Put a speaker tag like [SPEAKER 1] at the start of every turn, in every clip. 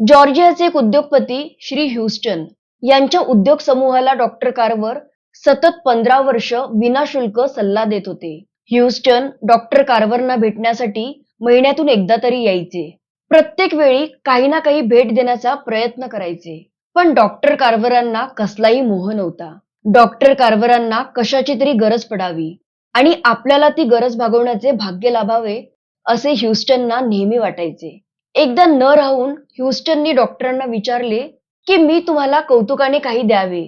[SPEAKER 1] जॉर्जियाचे एक उद्योगपती श्री ह्युस्टन यांच्या उद्योग समूहाला डॉक्टर कारवर सतत पंधरा वर्ष विनाशुल्क सल्ला देत होते. ह्युस्टन डॉक्टर कारवरना भेटण्यासाठी महिन्यातून एकदा तरी यायचे. प्रत्येक वेळी काही ना काही भेट देण्याचा प्रयत्न करायचे. पण डॉक्टर कारवरांना कसलाही मोह नव्हता. डॉक्टर कारवरांना कशाची तरी गरज पडावी आणि आपल्याला ती गरज भागवण्याचे भाग्य लाभावे असे ह्युस्टनना नेहमी वाटायचे. एकदा न राहून ह्युस्टननी डॉक्टरांना विचारले की मी तुम्हाला कौतुकाने काही द्यावे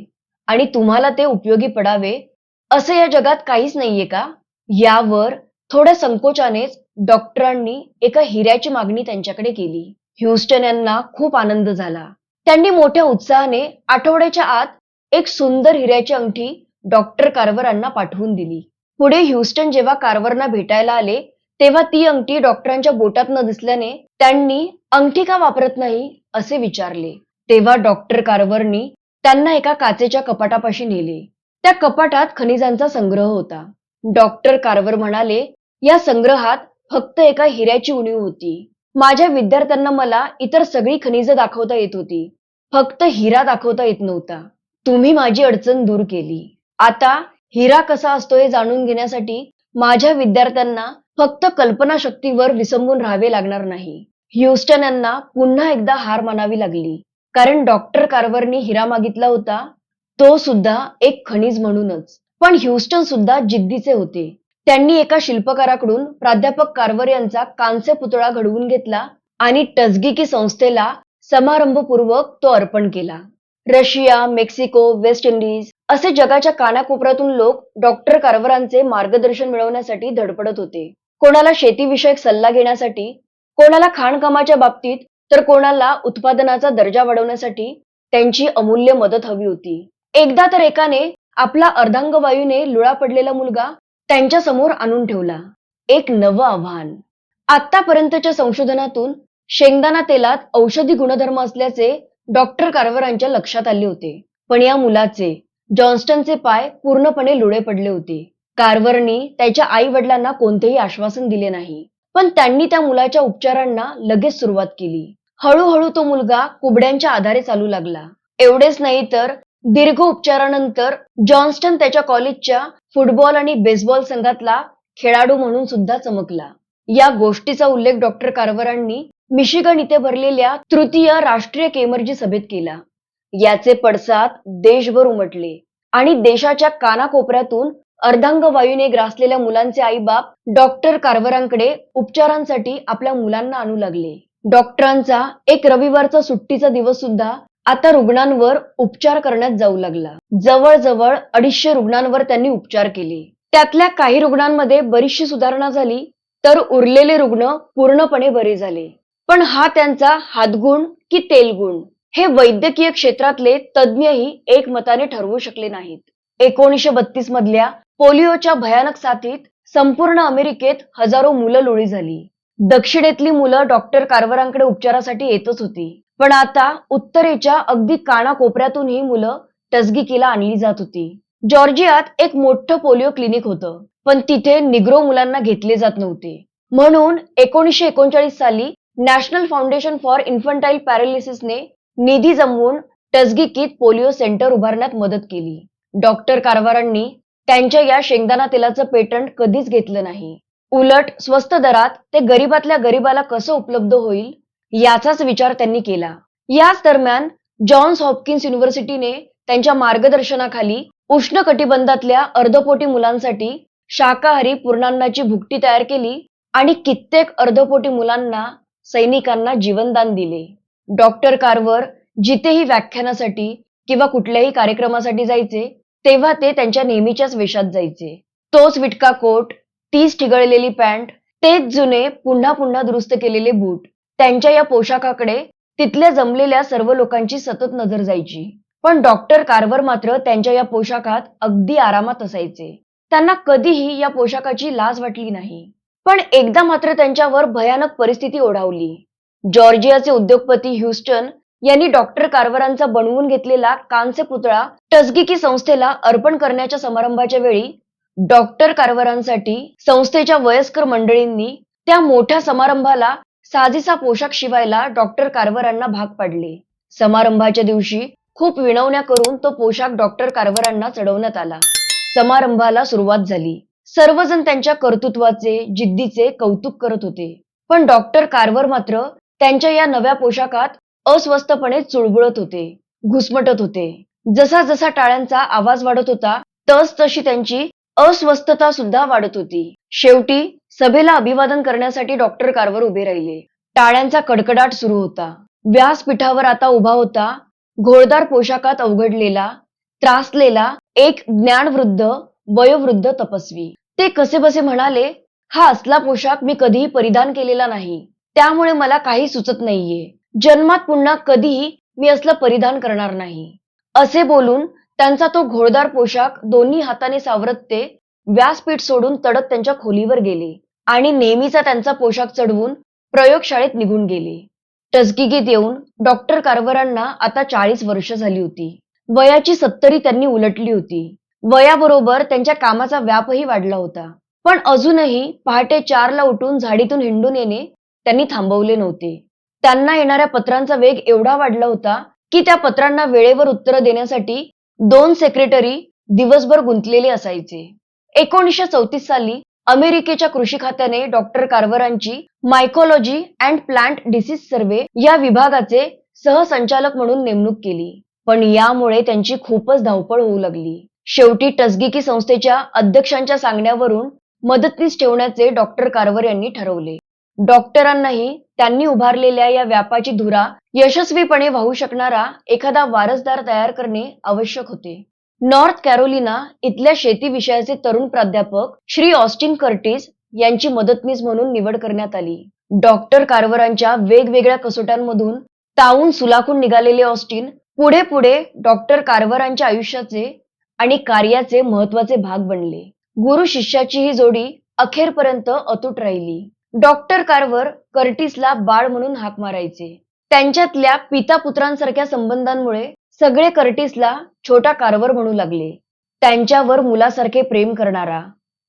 [SPEAKER 1] आणि तुम्हाला ते उपयोगी पडावे असे या जगात काहीच नाहीये का? यावर थोड्या संकोचानेच डॉक्टरांनी एका हिऱ्याची मागणी त्यांच्याकडे केली. ह्युस्टन यांना खूप आनंद झाला. त्यांनी मोठ्या उत्साहाने आठवड्याच्या आत एक सुंदर हिऱ्याची अंगठी डॉक्टर कारवरांना पाठवून दिली. पुढे ह्युस्टन जेव्हा कारवरना भेटायला आले तेव्हा ती अंगठी डॉक्टरांच्या बोटात न दिसल्याने त्यांनी अंगठी का वापरत नाही असे विचारले. तेव्हा डॉक्टर कारवरनी त्यांना एका काचेच्या कपाटापाशी नेले. त्या कपाटात खनिजांचा संग्रह होता. डॉक्टर कारवर म्हणाले या संग्रहात फक्त एका हिऱ्याची उणीव होती. माझ्या विद्यार्थ्यांना मला इतर सगळी खनिजं दाखवता येत होती. फक्त हिरा दाखवता येत नव्हता. तुम्ही माझी अडचण दूर केली. आता हिरा कसा असतो हे जाणून घेण्यासाठी माझ्या विद्यार्थ्यांना फक्त कल्पनाशक्तीवर विसंबून राहावे लागणार नाही. ह्युस्टन यांना पुन्हा एकदा हार मानावी लागली. कारण डॉक्टर कार्वरनी हिरा मागितला होता तो सुद्धा एक खनिज म्हणूनच. पण ह्युस्टन सुद्धा जिद्दीचे होते. त्यांनी एका शिल्पकाराकडून प्राध्यापक कारवर यांचा कांस्य पुतळा घडवून घेतला आणि टजगिकी संस्थेला समारंभपूर्वक तो अर्पण केला. रशिया मेक्सिको वेस्ट इंडिज असे जगाच्या कानाकोपऱ्यातून लोक डॉक्टर कारवरांचे मार्गदर्शन मिळवण्यासाठी धडपडत होते. कोणाला शेतीविषयक सल्ला घेण्यासाठी कोणाला खाणकामाच्या बाबतीत तर कोणाला उत्पादनाचा दर्जा वाढवण्यासाठी त्यांची अमूल्य मदत हवी होती. एकदा तर एकाने आपला अर्धांगवायूने लुळा पडलेला मुलगा त्यांच्यासमोर आणून ठेवला. एक नवं आव्हान. आतापर्यंतच्या संशोधनातून शेंगदाणा तेलात औषधी गुणधर्म असल्याचे डॉक्टर कारवरांच्या लक्षात आले होते. पण या मुलाचे जॉन्स्टनचे पाय पूर्णपणे लुळे पडले होते. कारवरनी त्याच्या आई वडिलांना कोणतेही आश्वासन दिले नाही. पण त्यांनी त्या मुलाच्या उपचारांना लगेच सुरुवात केली. हळूहळू तो मुलगा कुबड्यांच्या आधारे चालू लागला. एवढेच नाही तर दीर्घ उपचारानंतर जॉन्स्टन त्याच्या कॉलेजच्या फुटबॉल आणि बेसबॉल संघातला खेळाडू म्हणून सुद्धा चमकला. या गोष्टीचा उल्लेख डॉक्टर कारवरांनी मिशिगन इथे भरलेल्या तृतीय राष्ट्रीय केमर्जी सभेत केला. याचे पडसाद देशभर उमटले आणि देशाच्या कानाकोपऱ्यातून अर्धांगवायूने ग्रासलेल्या मुलांचे आईबाप डॉक्टर कारवरांकडे उपचारांसाठी आपल्या मुलांना आणू लागले. डॉक्टरांचा एक रविवारचा सुट्टीचा दिवस सुद्धा आता रुग्णांवर उपचार करण्यात जाऊ लागला. जवळजवळ अडीचशे रुग्णांवर त्यांनी उपचार केले. त्यातल्या काही रुग्णांमध्ये बरीचशी सुधारणा झाली तर उरलेले रुग्ण पूर्णपणे बरे झाले. पण हा त्यांचा हातगुण की तेलगुण हे वैद्यकीय क्षेत्रातले तज्ज्ञही एकमताने ठरवू शकले नाहीत. एकोणीसशे बत्तीस मधल्या पोलिओच्या भयानक साथीत संपूर्ण अमेरिकेत हजारो मुलं लोळी झाली. दक्षिणेतली मुलं डॉक्टर कारवारांकडे उपचारासाठी येतच होती. पण आता उत्तरेच्या अगदी कानाकोपऱ्यातून ही मुलं टसगिकीला आणली जात होती. जॉर्जियात एक मोठं पोलिओ क्लिनिक होतं पण तिथे निग्रो मुलांना घेतले जात नव्हते. म्हणून एकोणीसशे एकोणचाळीस साली नॅशनल फाउंडेशन फॉर इन्फंटाईल पॅरालिसिसने निधी जमवून टसगिकीत पोलिओ सेंटर उभारण्यात मदत केली. डॉक्टर कारवारांनी त्यांच्या या शेंगदाणा तेलाचं पेटंट कधीच घेतलं नाही. उलट स्वस्त दरात ते गरीबातल्या गरीबाला कसं उपलब्ध होईल याचाच विचार त्यांनी केला. याच दरम्यान जॉन्स हॉपकिन्स युनिव्हर्सिटीने त्यांच्या मार्गदर्शनाखाली उष्ण कटिबंधातल्या अर्धपोटी मुलांसाठी शाकाहारी पूर्णांनाची भुकटी तयार केली आणि कित्येक अर्धपोटी मुलांना सैनिकांना जीवनदान दिले. डॉक्टर कारवर जिथेही व्याख्यानासाठी किंवा कुठल्याही कार्यक्रमासाठी जायचे तेव्हा ते त्यांच्या नेहमीच्याच वेशात जायचे. तोच विटका कोट तीच ठिगळलेली पॅन्ट तेच जुने पुन्हा पुन्हा दुरुस्त केलेले बूट. त्यांच्या या पोशाखाकडे तिथल्या जमलेल्या सर्व लोकांची सतत नजर जायची. पण डॉक्टर कारवर मात्र त्यांच्या या पोशाखात अगदी आरामात असायचे. त्यांना कधीही या पोशाखाची लाज वाटली नाही. पण एकदा मात्र त्यांच्यावर भयानक परिस्थिती ओढावली. जॉर्जियाचे उद्योगपती ह्युस्टन यांनी डॉक्टर कारवारांचा बनवून घेतलेला कांस्य पुतळा टसगिकी संस्थेला अर्पण करण्याच्या समारंभाच्या वेळी डॉक्टर कारवारांसाठी संस्थेच्या वयस्कर मंडळींनी त्या मोठ्या समारंभाला साजेसा पोशाख शिवायला डॉक्टर कारवारांना भाग पाडले. समारंभाच्या दिवशी खूप विनवण्या करून तो पोशाख डॉक्टर कारवारांना चढवण्यात आला. समारंभाला सुरुवात झाली. सर्वजण त्यांच्या कर्तृत्वाचे जिद्दीचे कौतुक करत होते. पण डॉक्टर कारवर मात्र त्यांच्या या नव्या पोशाखात अस्वस्थपणे चुळबुळत होते घुसमटत होते. जसा जसा टाळ्यांचा आवाज वाढत होता तस तशी त्यांची अस्वस्थता सुद्धा वाढत होती. शेवटी सभेला अभिवादन करण्यासाठी डॉक्टर कारवर उभे राहिले. टाळ्यांचा कडकडाट सुरू होता. व्यासपीठावर आता उभा होता घोळदार पोशाखात अवघडलेला त्रासलेला एक ज्ञानवृद्ध वयोवृद्ध तपस्वी. ते कसे बसे म्हणाले हा असला पोशाख मी कधीही परिधान केलेला नाही. त्यामुळे मला काही सुचत नाहीये. जन्मात पुन्हा कधीही मी असलं परिधान करणार नाही. असे बोलून त्यांचा तो घोळदार पोशाख दोन्ही हाताने सावरत ते व्यासपीठ सोडून तडत त्यांच्या खोलीवर गेले आणि नेहमीचा त्यांचा पोशाख चढवून प्रयोगशाळेत निघून गेले. टचगिगीत येऊन डॉक्टर कारवरांना आता चाळीस वर्ष झाली होती. वयाची सत्तरी त्यांनी उलटली होती. वयाबरोबर त्यांच्या कामाचा व्यापही वाढला होता. पण अजूनही पहाटे चारला उठून झाडीतून हिंडून येणे त्यांनी थांबवले नव्हते. त्यांना येणाऱ्या पत्रांचा वेग एवढा वाढला होता की त्या पत्रांना वेळेवर उत्तर देण्यासाठी दोन सेक्रेटरी दिवसभर गुंतलेले असायचे. एकोणीसशे चौतीस साली अमेरिकेच्या कृषी खात्याने doctor कारवरांची mycology and plant disease survey या विभागाचे सहसंचालक म्हणून नेमणूक केली. पण यामुळे त्यांची खूपच धावपळ होऊ लागली. शेवटी टसगिकी संस्थेच्या अध्यक्षांच्या सांगण्यावरून मदतनीस ठेवण्याचे डॉक्टर कारवर यांनी ठरवले. डॉक्टरांनाही त्यांनी उभारलेल्या या व्यापाची धुरा यशस्वीपणे वाहू शकणारा एखादा वारसदार तयार करणे आवश्यक होते. नॉर्थ कॅरोलिना इथल्या शेती विषयाचे तरुण प्राध्यापक श्री ऑस्टिन कर्टिस यांची मदतनीस म्हणून निवड करण्यात आली. डॉक्टर कारवरांच्या वेगवेगळ्या कसोट्यांमधून तावून सुलाखून निघालेले ऑस्टिन पुढे पुढे डॉक्टर कारवरांच्या आयुष्याचे आणि कार्याचे महत्त्वाचे भाग बनले. गुरु शिष्याची ही जोडी अखेरपर्यंत अतूट राहिली. डॉक्टर कारवर कर्टिसला बाळ म्हणून हाक मारायचे. त्यांच्यातल्या पिता पुत्रांसारख्या संबंधांमुळे सगळे कर्टिसला छोटा कारवर म्हणू लागले. त्यांच्यावर मुलासारखे प्रेम करणारा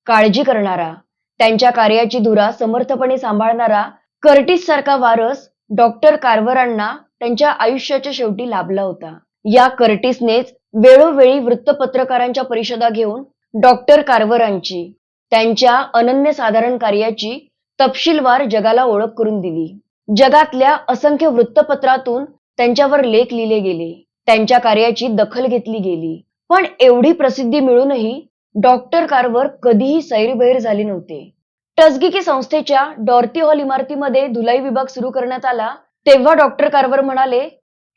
[SPEAKER 1] काळजी करणारा त्यांच्या कार्याची धुरा समर्थपणे सांभाळणारा कर्टिस सारखा वारस डॉक्टर कारवरांना त्यांच्या आयुष्याच्या शेवटी लाभला होता. या कर्टिसनेच वेळोवेळी वृत्तपत्रकारांच्या परिषदा घेऊन डॉक्टर कारवरांची त्यांच्या अनन्यसाधारण कार्याची तपशीलवार जगाला ओळख करून दिली. जगातल्या असंख्य वृत्तपत्रातून त्यांच्यावर लेख लिहिले गेले. त्यांच्या कार्याची दखल घेतली गेली. पण एवढी प्रसिद्धी मिळूनही डॉक्टर कारवर कधीही सैरभैर झाले नव्हते. टसगिकी संस्थेच्या डॉर्ती हॉल इमारतीमध्ये धुलाई विभाग सुरू करण्यात आला तेव्हा डॉक्टर कारवर म्हणाले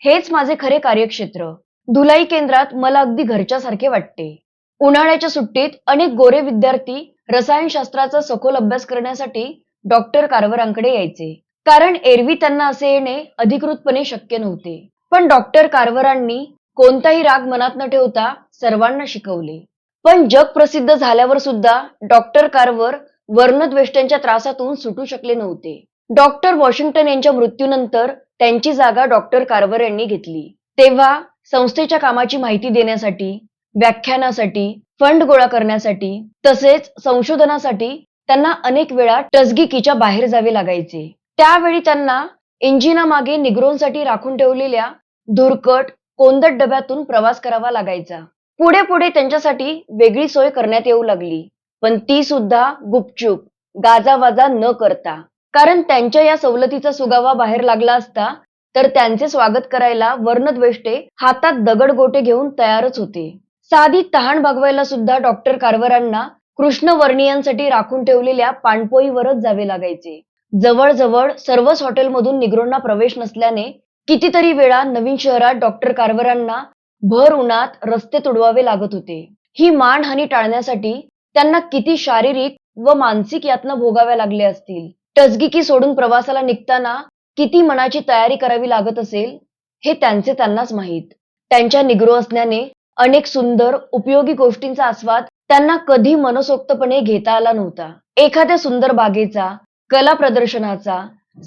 [SPEAKER 1] हेच माझे खरे कार्यक्षेत्र. धुलाई केंद्रात मला अगदी घरच्यासारखे वाटते. उन्हाळ्याच्या सुट्टीत अनेक गोरे विद्यार्थी रसायनशास्त्राचा सखोल अभ्यास करण्यासाठी डॉक्टर कारवरांकडे यायचे. कारण एरवी त्यांना असे येणे अधिकृतपणे शक्य नव्हते. पण डॉक्टर कारवरांनी कोणताही राग मनात न ठेवता सर्वांना शिकवले. पण जग प्रसिद्ध झाल्यावर सुद्धा डॉक्टर कारवर वर्णद्वेष्ट्यांच्या त्रासातून सुटू शकले नव्हते. डॉक्टर वॉशिंग्टन यांच्या मृत्यूनंतर त्यांची जागा डॉक्टर कारवर यांनी घेतली. तेव्हा संस्थेच्या कामाची माहिती देण्यासाठी व्याख्यानासाठी फंड गोळा करण्यासाठी तसेच संशोधनासाठी त्यांना अनेक वेळा टसगिकीच्या बाहेर जावे लागायचे. त्यावेळी त्यांना इंजिनामागे निग्रोनसाठी राखून ठेवलेल्या धुरकट कोंदट डब्यातून प्रवास करावा लागायचा. पुढे पुढे त्यांच्यासाठी वेगळी सोय करण्यात येऊ लागली. पण ती सुद्धा गुपचूप गाजावाजा न करता. कारण त्यांच्या या सवलतीचा सुगावा बाहेर लागला असता तर त्यांचे स्वागत करायला वर्णद्वेष्टे हातात दगड गोटे घेऊन तयारच होते. साधी तहान भागवायला सुद्धा डॉक्टर कारवरांना कृष्णवर्णियांसाठी राखून ठेवलेल्या पाणपोईवरच जावे लागायचे. जवळजवळ सर्वच हॉटेलमधून निग्रोंना प्रवेश नसल्याने कितीतरी वेळा नवीन शहरात डॉक्टर कारवरांना भर उन्हात रस्ते तुडवावे लागत होते. ही मानहानी टाळण्यासाठी त्यांना किती शारीरिक व मानसिक यातना भोगाव्या लागल्या असतील. टसगिकी सोडून प्रवासाला निघताना किती मनाची तयारी करावी लागत असेल हे त्यांचे त्यांनाच माहीत. त्यांच्या निग्रो असल्याने अनेक सुंदर उपयोगी गोष्टींचा आस्वाद त्यांना कधी मनसोक्तपणे घेता आला नव्हता. एखाद्या सुंदर बागेचा कला प्रदर्शनाचा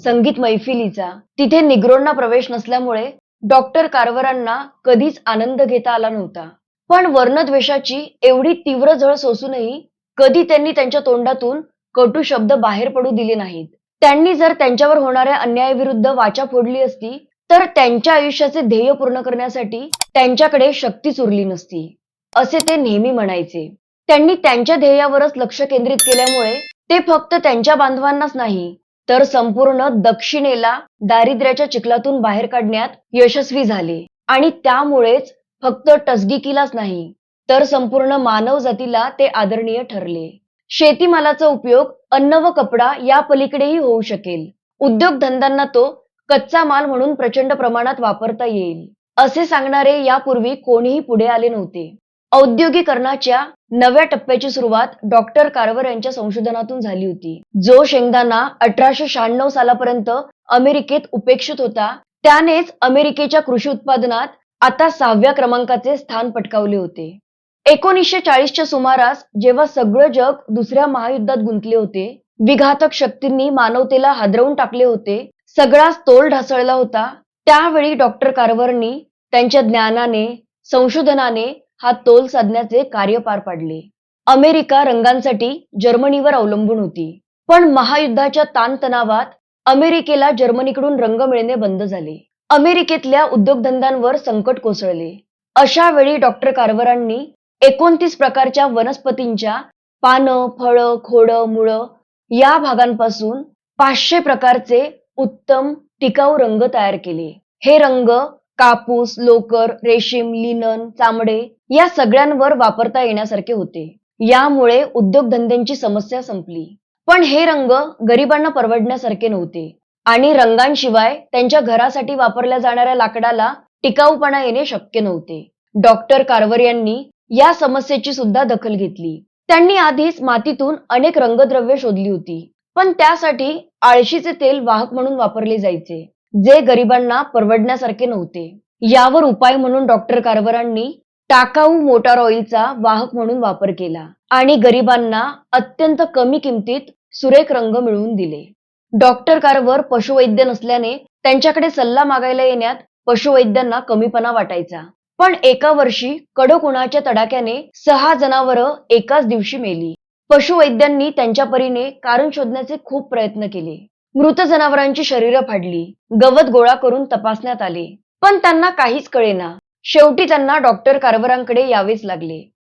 [SPEAKER 1] संगीत मैफिलीचा तिथे निग्रोंना प्रवेश नसल्यामुळे डॉक्टर कारवरांना कधीच आनंद घेता आला नव्हता. पण वर्णद्वेषाची एवढी तीव्र झळ सोसूनही कधी त्यांनी त्यांच्या तोंडातून कटू शब्द बाहेर पडू दिले नाहीत. त्यांनी जर त्यांच्यावर होणाऱ्या अन्यायाविरुद्ध वाचा फोडली असती तर त्यांच्या आयुष्याचे ध्येय पूर्ण करण्यासाठी त्यांच्याकडे शक्तीच उरली नसती असे ते नेहमी म्हणायचे. त्यांनी त्यांच्या ध्येयावरच लक्ष केंद्रित केल्यामुळे ते फक्त त्यांच्या बांधवांनाच नाही तर संपूर्ण दक्षिणेला दारिद्र्याच्या चिखलातून बाहेर काढण्यात यशस्वी झाले. आणि त्यामुळेच फक्त टसगिकीलाच नाही तर संपूर्ण मानव जातीला ते आदरणीय ठरले. शेतीमालाचा उपयोग अन्न व कपडा या पलीकडेही होऊ शकेल. उद्योगधंद्यांना तो कच्चा माल म्हणून प्रचंड प्रमाणात वापरता येईल. असे सांगणारे यापूर्वी कोणीही पुढे आले नव्हते. औद्योगिकरणाच्या नव्या टप्प्याची सुरुवात डॉक्टर कारवर यांच्या संशोधनातून झाली होती. जो शेंगदाणा अठराशे शहाण्णव सालापर्यंत अमेरिकेत उपेक्षित होता त्यानेच अमेरिकेच्या कृषी उत्पादनात आता सहाव्या क्रमांकाचे स्थान पटकावले होते. एकोणीसशे चाळीसच्या सुमारास जेव्हा सगळं जग दुसऱ्या महायुद्धात गुंतले होते विघातक शक्तींनी मानवतेला हादरवून टाकले होते सगळाच तोल ढासळला होता त्यावेळी डॉक्टर कारवरनी त्यांच्या ज्ञानाने संशोधनाने हा तोल साधण्याचे कार्य पार पाडले. अमेरिका रंगांसाठी जर्मनीवर अवलंबून होती. पण महायुद्धाच्या ताणतणावात अमेरिकेला जर्मनीकडून रंग मिळणे बंद झाले. अमेरिकेतल्या उद्योगधंद्यांवर संकट कोसळले. अशा वेळी डॉक्टर कारवारांनी एकोणतीस प्रकारच्या वनस्पतींच्या पानं फळं खोडं मुळं या भागांपासून पाचशे प्रकारचे उत्तम टिकाऊ रंग तयार केले. हे रंग कापूस लोकर रेशीम लिनन चामडे या सगळ्यांवर वापरता येण्यासारखे होते. यामुळे उद्योगधंद्यांची समस्या संपली. पण हे रंग गरिबांना परवडण्यासारखे नव्हते. आणि रंगांशिवाय त्यांच्या घरासाठी वापरल्या जाणाऱ्या लाकडाला टिकाऊपणा येणे शक्य नव्हते. डॉक्टर कारवर यांनी या समस्येची सुद्धा दखल घेतली. त्यांनी आधीच मातीतून अनेक रंगद्रव्य शोधली होती. पण त्यासाठी आळशीचे तेल वाहक म्हणून वापरले जायचे. जे गरिबांना परवडण्यासारखे नव्हते. यावर उपाय म्हणून डॉक्टर कारवरांनी टाकाऊ मोटार ऑइलचा वाहक म्हणून वापर केला आणि गरिबांना अत्यंत कमी किमतीत सुरेख रंग मिळवून दिले. डॉक्टर कारवर पशुवैद्य नसल्याने त्यांच्याकडे सल्ला मागायला येण्यात पशुवैद्यांना कमीपणा वाटायचा. पण एका वर्षी कडक उन्हाच्या तडाख्याने सहा जनावरं एकाच दिवशी मेली. पशुवैद्यांनी त्यांच्या परीने कारण शोधण्याचे खूप प्रयत्न केले. मृत जनावरांची शरीरं फाडली गवत गोळा करून तपासण्यात आले. पण त्यांना काहीच कळेना. शेवटी त्यांना डॉक्टर कारवरांकडे यावेच लागले.